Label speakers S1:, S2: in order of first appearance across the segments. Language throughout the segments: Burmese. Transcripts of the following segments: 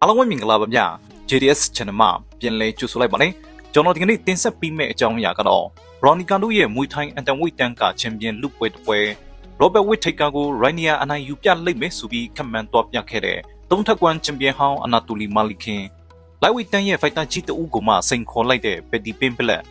S1: အားလုံးပဲမင်္ဂလာပါဗျ JDS Channel မှာပြန်လည်ကြိုဆိုလိုက်ပါမယ်ကျွန်တော်ဒီကနေ့တင်ဆက်ပေးမယ့်အကြောင်းအရာကတော့ Veronica တို့ရဲ့မွေထိုင်းအန်တန်ဝိတ်တန်ကချန်ပီယံလူပွဲတစ်ပွဲ Robert Whittaker ကို Rainier အနိုင်ယူပြလိုက်မယ်ဆိုပြီးခန့်မှန်းတော့ပြခဲ့တဲ့သုံးထပ်ကွမ်ချန်ပီယံဟောင်းအနာတိုလီမာလီခင်လိုက်ဝိတန်ရဲ့ဖိုက်တာကြီးတအူးကိုမှစိန်ခေါ်လိုက်တဲ့ Betty Pimplet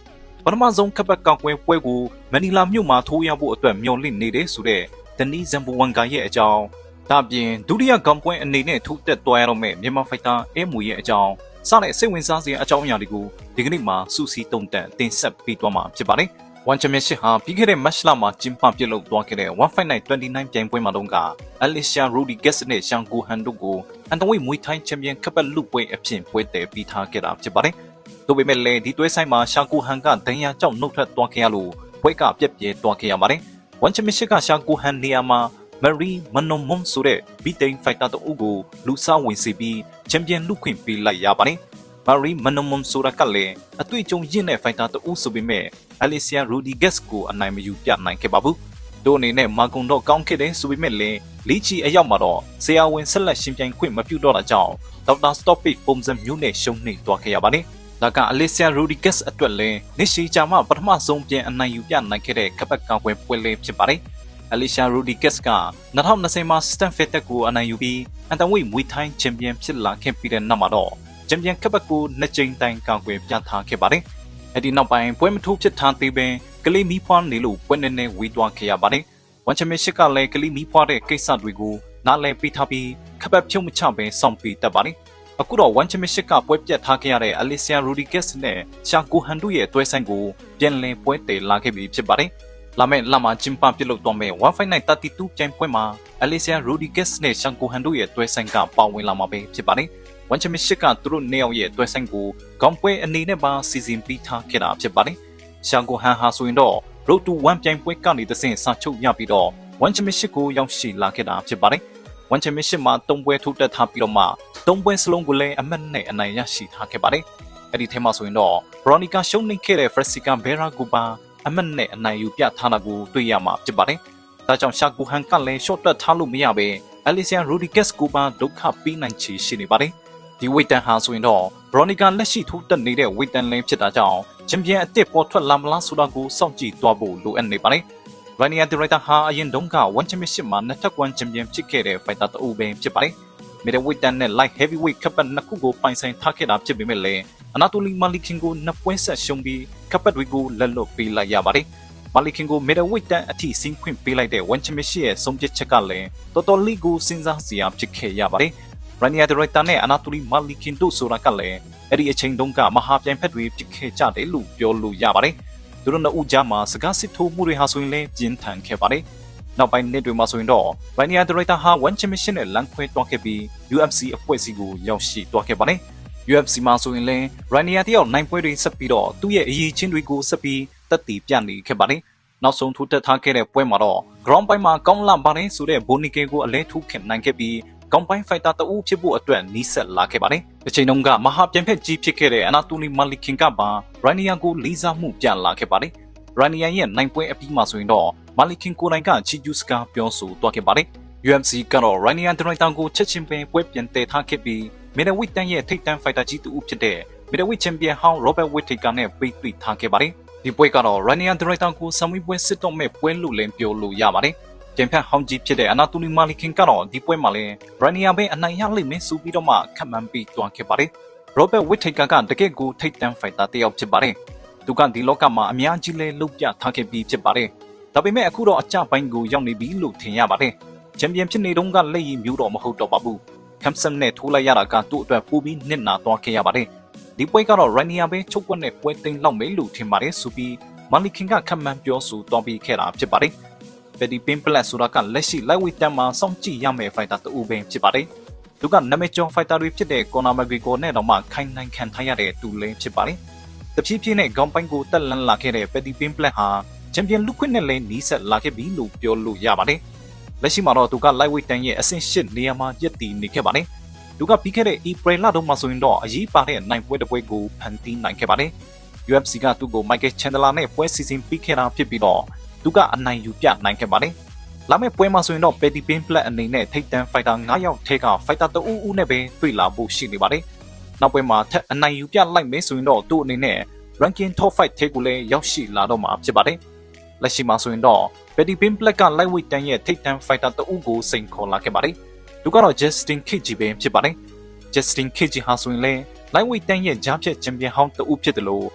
S1: ပထမဆုံးခပ်ပတ်ကောက်ပွဲပွဲကိုမနီလာမြို့မှာထိုးရဖို့အတွက်မျှော်လင့်နေတယ်ဆိုတဲ့ဒနီဇမ်ဘူဝန်ကရဲ့အကြောင်း ဒါပြင်ဒုတိယကံပွဲအနေနဲ့ထိုးတက်သွားရတော့မဲ့မြန်မာဖိုက်တာအဲမူရဲ့အကြောင်းစတဲ့စိတ်ဝင်စားစရာအကြောင်းအရာတွေကိုဒီကနေ့မှာစူးစီးတုံးတက်တင်ဆက်ပေးသွားမှာဖြစ်ပါတယ်။ One Championship ဟာပြီးခဲ့တဲ့ match လမှာကျင်းပပြုလုပ်သွားခဲ့တဲ့1 Fight Night 29ပြိုင်ပွဲမှာတုန်းက Alicia Rodriguez နဲ့ Sean Gohan တို့ကိုအန်တဝိတ်မွေးထိုင်းချန်ပီယံကပ်ပတ်လူပွဲအဖြစ်ပွဲတည်ပြီးထားခဲ့တာဖြစ်ပါတယ်။ဒါပေမဲ့လည်းဒီတွဲဆိုင်မှာ Sean Gohan ကဒဏ်ရာကြောင့်နှုတ်ထွက်သွားခဲ့ရလို့ပွဲကပြက်ပြဲသွားခဲ့ရပါတယ်။ One Championship က Sean Gohan နေရာမှာ Marie Manomon ဆိုတဲ့ B-Team Fighter တို့ကိုလူစားဝင်စီပြီးချန်ပီယံလူခွင့်ပေးလိုက်ရပါတယ်။ Marie Manomon ဆိုတာကလည်းအတွေ့အကြုံရင့်တဲ့ Fighter တူဆိုပေမဲ့ Alicia Rodriguez ကိုအနိုင်မယူပြနိုင်ခဲ့ပါဘူး။တို့အနေနဲ့မာကွန်တော့ကောင်းခဲ့တယ်ဆိုပေမဲ့လည်းလီချီအရောက်မှာတော့ဆရာဝန်ဆက်လက်ရှင်ပြိုင်ခွင့်မပြုတော့တာကြောင့်ဒေါက်တာစတော့ပစ်ပုံစံမျိုးနဲ့ရှုံးနေသွားခဲ့ရပါတယ်။ဒါက Alicia Rodriguez အတွက်လည်းနစ်ရှီဂျာမှပထမဆုံးပြန်အနိုင်ယူပြနိုင်ခဲ့တဲ့ကပတ်ကောင်ပွဲပွဲလေးဖြစ်ပါတယ်။ Alicia Rodriguez က2020မှာ Stanford တက်ကိုအနိုင်ယူပြီးအန်တဝိတ်မွေထိုင်းချန်ပီယံဖြစ်လာခဲ့ပြီးတဲ့နောက်မှာတော့ချန်ပီယံကပတ်ကိုနှစ်ကြိမ်တိုင်ကောင်ပွဲပြထားခဲ့ပါတယ်။အဲဒီနောက်ပိုင်းပွဲမထိုးဖြစ်ထားသေးပင်ကလေးမီးဖွားနေလို့ပွဲနေနေဝေးသွားခဲ့ရပါတယ်။ဝန်ချမရှစ်ကလည်းကလေးမီးဖွားတဲ့ကိစ္စတွေကိုနားလည်ပေးထားပြီးခပတ်ဖြုံမချပဲစောင့်ပေးတတ်ပါတယ်။အခုတော့ဝန်ချမရှစ်ကပွဲပြတ်ထားခဲ့ရတဲ့ Alicia Rodriguez နဲ့ရှာကိုဟန်တို့ရဲ့အတွဲဆိုင်ကိုပြန်လည်ပွဲတည်လာခဲ့ပြီဖြစ်ပါတယ်။ လာမယ့်လမှာကျင်းပပြုလုပ်သွားမယ့်1 Fight Night 32ပြိုင်ပွဲမှာ Alicia Rodriguez နဲ့ရှန်ကိုဟန်တို့ရဲ့တွဲဆိုင်ကပါဝင်လာမှာပဲဖြစ်ပါတယ်။ဝန်ချမရှစ်ကသူတို့နှစ်ယောက်ရဲ့တွဲဆိုင်ကိုခေါင်းပွဲအနေနဲ့ပါစီစဉ်ပြီးထားခဲ့တာဖြစ်ပါတယ်။ရှန်ကိုဟန်ဟာဆိုရင်တော့ Road to 1ပြိုင်ပွဲကနေတဆင့်စာချုပ်ရပြီးတော့1 Championship ကိုရောက်ရှိလာခဲ့တာဖြစ်ပါတယ်။1 Championship မှာ3ပွဲထိုးတက်ထားပြီးတော့မှ3ပွဲစလုံးကိုလည်းအမှတ်နဲ့အနိုင်ရရှိထားခဲ့ပါတယ်။အဲ့ဒီထဲမှာဆိုရင်တော့ Veronica ရှုံးနိမ့်ခဲ့တဲ့ Frasica Vera ကိုပါ အမှတ်နဲ့အနိုင်ယူပြထားတာကိုတွေ့ရမှာဖြစ်ပါတယ်။ဒါကြောင့်ရှာကူဟန်ကလည်း short တက်ထားလို့မရဘဲ Alicia Rodriguez ကိုပါဒုက္ခပေးနိုင်ချေရှိနေပါတယ်။ဒီဝိတန်ဟာဆိုရင်တော့ Veronica လက်ရှိထိုးတက်နေတဲ့ဝိတန်လင်းဖြစ်တာကြောင့်ချန်ပီယံအသစ်ပေါ်ထွက်လာမလားဆိုတာကိုစောင့်ကြည့်သွားဖို့လိုအပ်နေပါတယ်။ Vania Director ဟာအရင်တုန်းက One Championship မှာနှစ်ထပ်ကွမ်ချန်ပီယံဖြစ်ခဲ့တဲ့ fighter တအုပ်ပဲဖြစ်ပါတယ်။ Middleweight နဲ့ Light Heavyweight ကပ်ပတ်နှစ်ခုကိုပိုင်ဆိုင်ထားခဲ့တာဖြစ်ပေမဲ့လည်း Anatoly Malikin ကိုနှစ်ပွဲဆက်ရှုံးပြီး ကပ်ပတ်တွေကိုလက်လွတ်ပေးလိုက်ရပါတယ်။ Malikin ကို Middleweight အထိဆင်းခွင့်ပေးလိုက်တဲ့ One Championship ရဲ့ဆုံးဖြတ်ချက်ကလည်းတော်တော်လေးကိုစဉ်းစားစရာဖြစ်ခဲ့ရပါတယ်။ Rania Director နဲ့ Anatoly Malikin တို့ဆိုတာကလည်းအဲ့ဒီအချိန်တုန်းကမဟာပြိုင်ဖက်တွေဖြစ်ခဲ့ကြတယ်လို့ပြောလို့ရပါတယ်။သူတို့နှစ်ဦးကြားမှာစကားစစ်ထိုးမှုတွေဟာဆိုရင်လည်းပြင်းထန်ခဲ့ပါတယ်။နောက်ပိုင်းနှစ်တွေမှာဆိုရင်တော့ Rania Director ဟာ One Championship နဲ့လမ်းခွဲသွားခဲ့ပြီး UFC အဖွဲ့အစည်းကိုရောက်ရှိသွားခဲ့ပါတယ်။ UFC မှာဆိုရင်လည်း Rania တယောက်နိုင်ပွဲတွေဆက်ပြီးတော့သူ့ရဲ့အရေးချင်းတွေကိုဆက်ပြီးတက်တည်ပြနေခဲ့ပါတယ်။နောက်ဆုံးထိုးတက်ထားခဲ့တဲ့ပွဲမှာတော့ ground ပိုင်းမှာကောင်းလာပါတယ်ဆိုတဲ့ဘိုနီကေကိုအလဲထိုးခင်နိုင်ခဲ့ပြီးကောင်းပိုင်းဖိုက်တာတအူးဖြစ်ဖို့အတွက်နီးစပ်လာခဲ့ပါတယ်။ဒီချိန်တုန်းကမဟာပြန်ဖက်ကြီးဖြစ်ခဲ့တဲ့အနာတိုလီမာလီခင်ကပါရိုင်နီယာကိုလေးစားမှုပြန်လာခဲ့ပါတယ်။ရိုင်နီယာရဲ့နိုင်ပွဲအပြီးမှာဆိုရင်တော့မာလီခင်ကိုယ်တိုင်ကချီကျူးစကားပြောဆိုသွားခဲ့ပါတယ်။ UFC ကတော့ရိုင်နီယာဒရိုင်တန်ကိုချက်ချင်းပဲပွဲပြန်တည်ထားခဲ့ပြီး မီဒဝစ်တန်ရဲ့ထိပ်တန်းဖိုက်တာကြီးတူဖြစ်တဲ့မီဒဝစ်ချန်ပီယံဟောင်းရောဘတ်ဝစ်ထေကာနဲ့ပိတ်ပိတ်ထားခဲ့ပါတယ်။ဒီပွဲကတော့ရိုင်နီယာဒရိုင်တန်ကိုဆံမွေးပွဲစစ်တော့မဲ့ပွဲလို့လည်းပြောလို့ရပါတယ်။ကျန်ဖက်ဟောင်းကြီးဖြစ်တဲ့အနာတိုလီမာလီခင်ကတော့ဒီပွဲမှာလည်းဘရနီယာပဲအနိုင်ရလိမ့်မယ်ဆိုပြီးတော့မှခန့်မှန်းပြီးတွန်းခဲ့ပါတယ်။ရောဘတ်ဝစ်ထေကာကတကယ့်ကိုထိတ်တန့်ဖိုက်တာတစ်ယောက်ဖြစ်ပါတယ်။သူကဒီလောကမှာအများကြီးလဲလုပြထားခဲ့ပြီးဖြစ်ပါတယ်။ဒါပေမဲ့အခုတော့အကြပိုင်းကိုရောက်နေပြီလို့ထင်ရပါတယ်။ချန်ပီယံဖြစ်နေတော့ကလက်ရည်မျိုးတော့မဟုတ်တော့ပါဘူး။ ကမ်ဆန်နဲ့ထိုးလိုက်ရတာကသူ့အတွက်ပိုပြီးနစ်နာသွားခဲ့ရပါတယ်။ဒီပွဲကတော့ရိုင်နီယာပဲချုပ်ကွက်နဲ့ပွဲသိမ်းလောက်မယ်လို့ထင်ပါတယ်ဆိုပြီးမာလီခင်ကခန့်မှန်းပြောဆိုသွားပြီးခဲ့တာဖြစ်ပါတယ်။ Betty Pimplet ဆိုတာကလက်ရှိ lightweight တန်းမှာစောင့်ကြည့်ရမယ့် fighter တူပင်ဖြစ်ပါတယ်။သူကနာမည်ကျော် fighter တွေဖြစ်တဲ့ Conor McGregor နဲ့တော့မှခိုင်နိုင်ခံထားရတဲ့တူလင်းဖြစ်ပါတယ်။တဖြည်းဖြည်းနဲ့ခေါင်းပိုင်းကိုတက်လန်းလာခဲ့တဲ့ Betty Pimplet ဟာချန်ပီယံလူခွင့်နဲ့လည်းနီးစပ်လာခဲ့ပြီလို့ပြောလို့ရပါတယ်။ လက်ရှိမှာတော့သူက lightweight တန်းရဲ့အဆင့်၈နေရာမှာရပ်တည်နေခဲ့ပါတယ်။သူကပြီးခဲ့တဲ့ April လတုန်းမှာဆိုရင်တော့အရေးပါတဲ့နိုင်ပွဲတစ်ပွဲကိုဖန်တီးနိုင်ခဲ့ပါတယ်။ UFC ကသူ့ကို Michael Chandler နဲ့ပွဲစီစဉ်ပြီးခဲ့တာဖြစ်ပြီးတော့သူကအနိုင်ယူပြနိုင်ခဲ့ပါတယ်။လာမယ့်ပွဲမှာဆိုရင်တော့ Petty Pin Black အနေနဲ့ထိပ်တန်း fighter 9ယောက်ထဲက fighter တဦးဦးနဲ့ပဲတွေ့လာဖို့ရှိနေပါတယ်။နောက်ပွဲမှာထက်အနိုင်ယူပြလိုက်မယ်ဆိုရင်တော့သူ့အနေနဲ့ ranking top 5ထဲကိုလည်းရောက်ရှိလာတော့မှာဖြစ်ပါတယ်။လက်ရှိမှာဆိုရင်တော့ Petty Pin Black က lightweight တန်းရဲ့ထိပ်တန်း fighter တဦးကိုစိန်ခေါ်လာခဲ့ပါတယ်။သူကတော့ Justin Kiji ပဲဖြစ်ပါတယ်။ Justin Kiji ဟာဆိုရင်လည်း lightweight တန်းရဲ့ကြားဖြတ် champion ဟောင်းတဦးဖြစ်တယ်လို့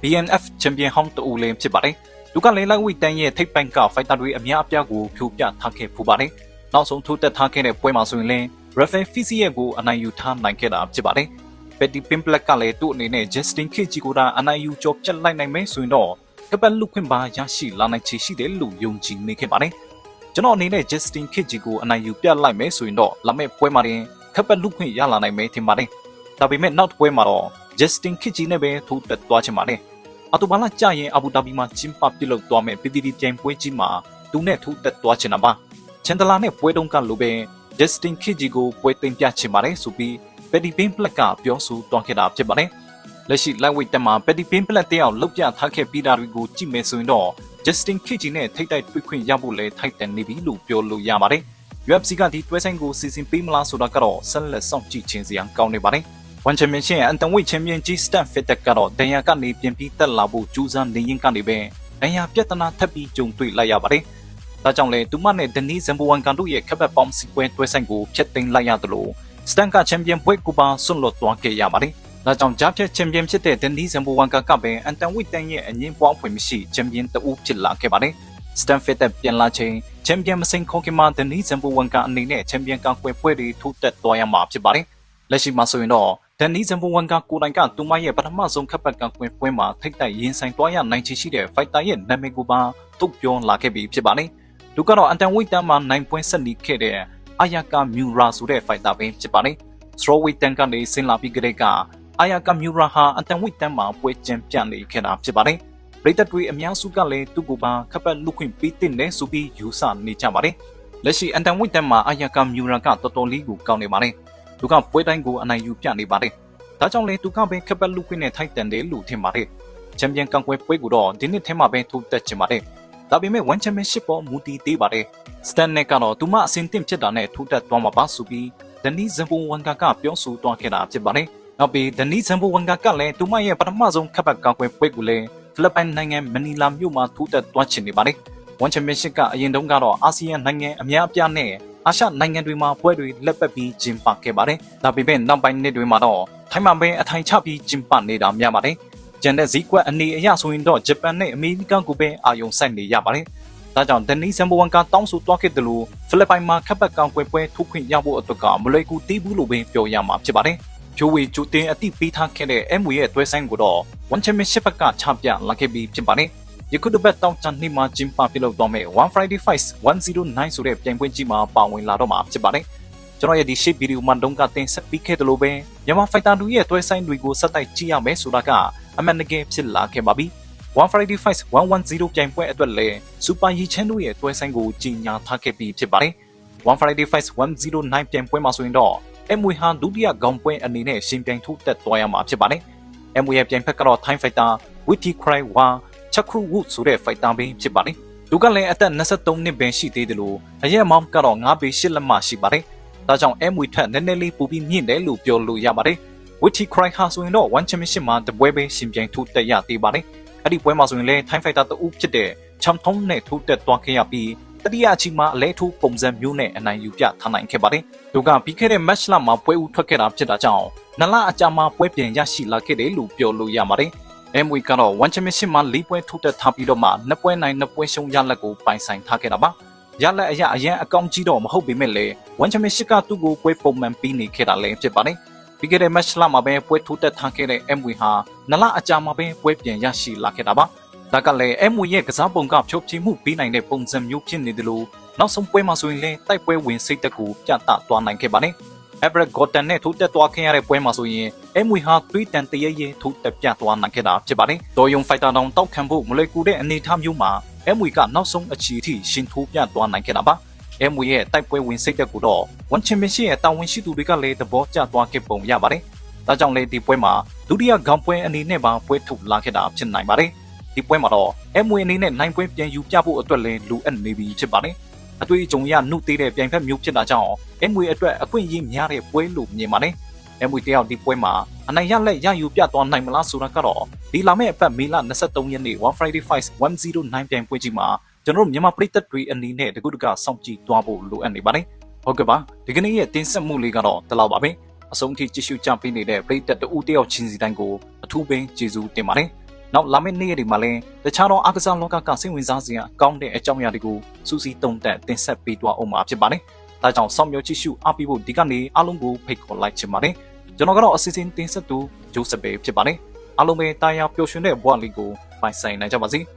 S1: BNF champion ဟောင်းတဦးလည်းဖြစ်ပါတယ်။သူကလည်း lightweight တန်းရဲ့ထိပ်ပိုင်းက fighter တွေအများအပြားကိုဖြိုပြထားခဲ့ဖူးပါတယ်။နောက်ဆုံးထိုးတက်ထားခဲ့တဲ့ပွဲမှာဆိုရင်လည်း Rafael Fiziev ကိုအနိုင်ယူထားနိုင်ခဲ့တာဖြစ်ပါတယ်။ Petty Pin Black ကလည်းသူ့အနေနဲ့ Justin Kiji ကိုဒါအနိုင်ယူကြောပြတ်လိုက်နိုင်မယ်ဆိုရင်တော့ ကပတ်လူခွင့်ပါရရှိလာနိုင်ချေရှိတယ်လို့ယုံကြည်နေခဲ့ပါတယ်။ကျွန်တော်အနေနဲ့ Justin Kiji ကိုအနိုင်ယူပြတ်လိုက်မယ်ဆိုရင်တော့လာမယ့်ပွဲမှာတင်ကပတ်လူခွင့်ရလာနိုင်မယ်ထင်ပါတယ်။ဒါပေမဲ့နောက်ပွဲမှာတော့ Justin Kiji နဲ့ပဲထိုးတက်သွားချင်ပါတယ်။အတူပါလာကြရင်အဘူဒါဘီမှာကျင်းပပြုလုပ်သွားမယ့် PPV ပြိုင်ပွဲကြီးမှာသူနဲ့ထိုးတက်သွားချင်တာပါ။ချန်တလာနဲ့ပွဲတုံးကလိုပဲ Justin Kiji ကိုပွဲသိမ်းပြချင်ပါတယ်ဆိုပြီး Petty Pin Black ကပြောဆိုသွားခဲ့တာဖြစ်ပါတယ်။ လက်ရှိ lightweight တက်မှာ Petty Pin Black တယောက်လောက်ပြထားခဲ့ပြီးတာတွေကိုကြည့်မယ်ဆိုရင်တော့ Justin Kiji နဲ့ထိတ်တိုက်တွေ့ခွင့်ရဖို့လဲထိုက်တန်နေပြီလို့ပြောလို့ရပါတယ်။ UFC ကဒီတွဲဆိုင်ကိုစီစဉ်ပေးမလားဆိုတာကတော့ဆက်လက်စောင့်ကြည့်ခြင်းစရာကောင်းနေပါတယ်။ One Championship ရဲ့အန်တန်ဝိတ်ချန်ပီယံကြီး Stan Fittek ကတော့ဒဏ်ရာကနေပြင်ပြီးတက်လာဖို့ကြိုးစားနေရင်ကနေပဲဒဏ်ရာပြဿနာထပ်ပြီးကြုံတွေ့လိုက်ရပါတယ်။ဒါကြောင့်လဲသူမနဲ့ဒနီဇမ်ဘဝန်ကန်တို့ရဲ့ခက်ဘက်ပေါင်းစီပွဲတွဲဆိုင်ကိုဖျက်သိမ်းလိုက်ရတယ်လို့စတန်ကချန်ပီယံပွဲကိုပါဆွန့်လွတ်သွားခဲ့ရပါတယ်။ ဒါကြောင့်ဂျာဖြတ်ချန်ပီယံဖြစ်တဲ့ဒနီဇမ်ဘဝန်ကန်ကပဲအန်တန်ဝိတ်တန်ရဲ့အငင်းပွားဖွယ်မရှိချန်ပီယံတအူးဖြစ်လာခဲ့ပါတယ်။ Stan Fittek ပြန်လာချိန်ချန်ပီယံမစိန်ခေါ်ခင်မှာဒနီဇမ်ဘဝန်ကန်အနေနဲ့ချန်ပီယံကကွယ်ပွဲတွေထိုးတက်သွားရမှာဖြစ်ပါတယ်။လက်ရှိမှာဆိုရင်တော့ဒန်နီဇမ်ဘဝန်ကကိုတိုင်ကသူမရဲ့ပထမဆုံးခက်ပတ်ကကွင်ပွဲမှာထိတ်တိုက်ရင်ဆိုင်သွားရနိုင်ချေရှိတဲ့ဖိုက်တာရဲ့နာမည်ကိုပါတုတ်ပြောလာခဲ့ပြီဖြစ်ပါတယ်။သူကတော့အန်တန်ဝိတ်တန်မှာနိုင်ပွဲဆက်နေခဲ့တဲ့အာယာကာမြူရာဆိုတဲ့ဖိုက်တာပဲဖြစ်ပါတယ်။ Straw weight တန်ကနေဆင်းလာပြီးကြတဲ့က အာယာကာမြူရာဟာအန်တန်ဝိတ်တန်မှာပွဲကျင်းပြနေခဲ့တာဖြစ်ပါတယ်။ပရိသတ်တွေအများစုကလည်းသူ့ကိုပါခက်ပတ်လူခွင့်ပေးတဲ့နဲ့ဆိုပြီးယူဆနေကြပါတယ်။လက်ရှိအန်တန်ဝိတ်တန်မှာအာယာကာမြူရာကတော်တော်လေးကိုကောင်းနေပါတယ်။သူကပွဲတိုင်းကိုအနိုင်ယူပြနေပါတယ်။ဒါကြောင့်လေသူကပဲခက်ပတ်လူခွင့်နဲ့ထိုက်တန်တယ်လို့ထင်ပါတယ်။ချန်ပီယံကန်ကွယ်ပွဲကိုတော့ဒီနှစ်ထဲမှာပဲထိုးတက်ချင်ပါတယ်။ဒါပေမဲ့ One Championship ပေါ်မူတည်သေးပါတယ်။ Stan နဲ့ကတော့သူမအဆင်သင့်ဖြစ်တာနဲ့ထိုးတက်သွားမှာပါဆိုပြီးဒနီဇမ်ဘိုဝန်ကကပြောဆိုသွားခဲ့တာဖြစ်ပါတယ်။ နောက်ပြီးဒနီဇမ်ဘိုဝန်ကကလည်းသူမရဲ့ပထမဆုံးခက်ပတ်ကန်ကွယ်ပွဲကိုလည်းဖိလစ်ပိုင်နိုင်ငံမနီလာမြို့မှာထိုးတက်သွားချင်နေပါတယ်။ One Championship ကအရင်တုန်းကတော့အာဆီယံနိုင်ငံအများအပြားနဲ့အာရှနိုင်ငံတွေမှာပွဲတွေလက်ပတ်ပြီးကျင်းပခဲ့ပါတယ်။ဒါပေမဲ့နောက်ပိုင်းနှစ်တွေမှာတော့ထိုင်းမှာပဲအထိုင်ချပြီးကျင်းပနေတာများပါတယ်။ကျန်တဲ့ဈေးကွက်အနေအရဆိုရင်တော့ဂျပန်နဲ့အမေရိကန်ကိုပဲအာရုံစိုက်နေရပါတယ်။ဒါကြောင့်ဒနီဇမ်ဘဝန်ကတောင်းဆိုသွားခဲ့တယ်လို့ဖိလစ်ပိုင်မှာခက်ပတ်ကောင်ကွယ်ပွဲထုတ်ခွင့်ရဖို့အတွက်ကမလွယ်ကူသေးဘူးလို့ပဲပြောရမှာဖြစ်ပါတယ်။ ဂျိုဝေဂျိုတင်အတိပေးထားခဲ့တဲ့ MW ရဲ့တွဲဆိုင်ကိုတော့ One Championship ကချပြလာခဲ့ပြီးဖြစ်ပါတယ်။ယခုတစ်ပတ်တောင်းချန်နေ့မှာကျင်းပပြုလုပ်သွားမယ့် One Friday Fights 109ဆိုတဲ့ပြိုင်ပွဲကြီးမှာပါဝင်လာတော့မှာဖြစ်ပါတယ်။ကျွန်တော်ရဲ့ဒီ shape video မှာတုန်းကတင်ဆက်ပြီးခဲ့တယ်လို့ပဲမြန်မာဖိုက်တာတူရဲ့တွဲဆိုင်တွေကိုစက်တိုက်ကြည့်ရမယ်ဆိုတာကအမှန်တကယ်ဖြစ်လာခဲ့ပါပြီ။ One Friday Fights 110ပြိုင်ပွဲအတွက်လည်း Super Yi Chen တို့ရဲ့တွဲဆိုင်ကိုကြီးညာထားခဲ့ပြီးဖြစ်ပါတယ်။ One Friday Fights 109ပြိုင်ပွဲမှာဆိုရင်တော့ MW ဟာဒုတိယခေါင်းပွဲအနေနဲ့ရှင်ပြိုင်ထိုးတက်သွားရမှာဖြစ်ပါတယ်။ MW ရဲ့ပြိုင်ဖက်ကတော့ Thai Fighter Witty Cry Wa Chakru Wood ဆိုတဲ့ fighter ပဲဖြစ်ပါတယ်။သူကလည်းအသက်23နှစ်ပဲရှိသေးတယ်လို့အရက်မောင်းကတော့9ပေ8လက်မှရှိပါတယ်။ဒါကြောင့် MW ထက်နည်းနည်းလေးပိုပြီးမြင့်တယ်လို့ပြောလို့ရပါတယ်။ Witty Cry ဟာဆိုရင်တော့ One Championship မှာတပွဲပဲရှင်ပြိုင်ထိုးတက်ရသေးပါတယ်။အဲ့ဒီပွဲမှာဆိုရင်လည်း Thai Fighter တူဖြစ်တဲ့ Cham Thong နဲ့ထိုးတက်သွားခဲ့ရပြီး တတိယအချိန်မှာအလဲထိုးပုံစံမျိုးနဲ့အနိုင်ယူပြထားနိုင်ခဲ့ပါတယ်။သူကပြီးခဲ့တဲ့ match လမှာပွဲဦးထွက်ခဲ့တာဖြစ်တာကြောင့်နလအကြာမှာပွဲပြန်ရရှိလာခဲ့တယ်လို့ပြောလို့ရပါတယ်။ MW ကတော့ One Championship မှာ၄ပွဲထိုးတက်ထားပြီးတော့မှနှစ်ပွဲနိုင်နှစ်ပွဲရှုံးရလက်ကိုပိုင်ဆိုင်ထားခဲ့တာပါ။ရလက်အရာအရင်အကောင့်ကြီးတော့မဟုတ်ပေမဲ့လည်း One Championship ကသူ့ကိုပွဲပုံမှန်ပြီးနေခဲ့တာလည်းဖြစ်ပါတယ်။ပြီးခဲ့တဲ့ match လမှာပဲပွဲထိုးတက်ထားခဲ့တဲ့ MW ဟာနလအကြာမှာပဲပွဲပြန်ရရှိလာခဲ့တာပါ။ ဒါကလည်း MW ရဲ့ကစားပုံကဖြိုးဖြေမှုပေးနိုင်တဲ့ပုံစံမျိုးဖြစ်နေတယ်လို့နောက်ဆုံးပွဲမှာဆိုရင်လည်းတိုက်ပွဲဝင်စိတ်တက်ကိုပြသသွားနိုင်ခဲ့ပါတယ်။ Everett Gordon နဲ့ထိုးတက်သွားခဲ့ရတဲ့ပွဲမှာဆိုရင် MW ဟာသွေးတန်တရရဲထိုးတက်ပြသွားနိုင်ခဲ့တာဖြစ်ပါတယ်။တော်ယုံဖိုက်တာတောင်တောက်ခံဖို့မလွယ်ကူတဲ့အနေအထားမျိုးမှာ MW ကနောက်ဆုံးအချီအထိရှင်ထိုးပြသွားနိုင်ခဲ့တာပါ။ MW ရဲ့တိုက်ပွဲဝင်စိတ်တက်ကိုတော့ One Championship ရဲ့တာဝန်ရှိသူတွေကလည်းသဘောကျသွားခဲ့ပုံရပါတယ်။ဒါကြောင့်လေဒီပွဲမှာဒုတိယခေါင်းပွဲအနေနဲ့ပါပွဲထုတ်လာခဲ့တာဖြစ်နိုင်ပါတယ်။ ဒီပွဲမှာတော့ MW အနေနဲ့နိုင်ပွဲပြန်ယူပြဖို့အတွက်လည်းလိုအပ်နေပြီဖြစ်ပါတယ်။အတွေ့အကြုံရနှုတ်သေးတဲ့ပြိုင်ဖက်မျိုးဖြစ်တာကြောင့်အမွေအတွက်အခွင့်အရေးများတဲ့ပွဲလို့မြင်ပါတယ်အမွေတယောက်ဒီပွဲမှာအနိုင်ရလက်ရယူပြသွားနိုင်မလားဆိုတာကတော့ဒီလာမယ့်အပတ်မေလ23ရက်နေ့ One Friday Fight 109ပြိုင်ပွဲကြီးမှာကျွန်တော်တို့မြန်မာပြည်သက်တွေအနေနဲ့တကူတကစောင့်ကြည့်သွားဖို့လိုအပ်နေပါတယ်ဟုတ်ကဲ့ပါဒီကနေ့ရဲ့တင်ဆက်မှုလေးကတော့ဒီလောက်ပါပဲအဆုံးထိကြည့်ရှုကြပေးနေတဲ့ပြည်သက်တူတယောက်ချင်းစီတိုင်းကိုအထူးပင်ကျေးဇူးတင်ပါတယ် နောက်လာမယ့်နေ့ရက်တွေမှာလည်းတခြားသောအားကစားလောကကစိတ်ဝင်စားစရာကောင်းတဲ့အကြောင်းအရာတွေကိုစူးစီးတုံးတက်တင်ဆက်ပေးသွားအောင်မှာဖြစ်ပါတယ်။ဒါကြောင့်စောင့်မျှော်ကြည့်ရှုအားပေးဖို့ဒီကနေ့အားလုံးကိုဖိတ်ခေါ်လိုက်ချင်ပါတယ်။ကျွန်တော်ကတော့အစီအစဉ်တင်ဆက်သူဂျိုးစပယ်ဖြစ်ပါတယ်။အားလုံးပဲတာယာပျော်ရွှင်တဲ့ဘဝလေးကိုပိုင်ဆိုင်နိုင်ကြပါစေ။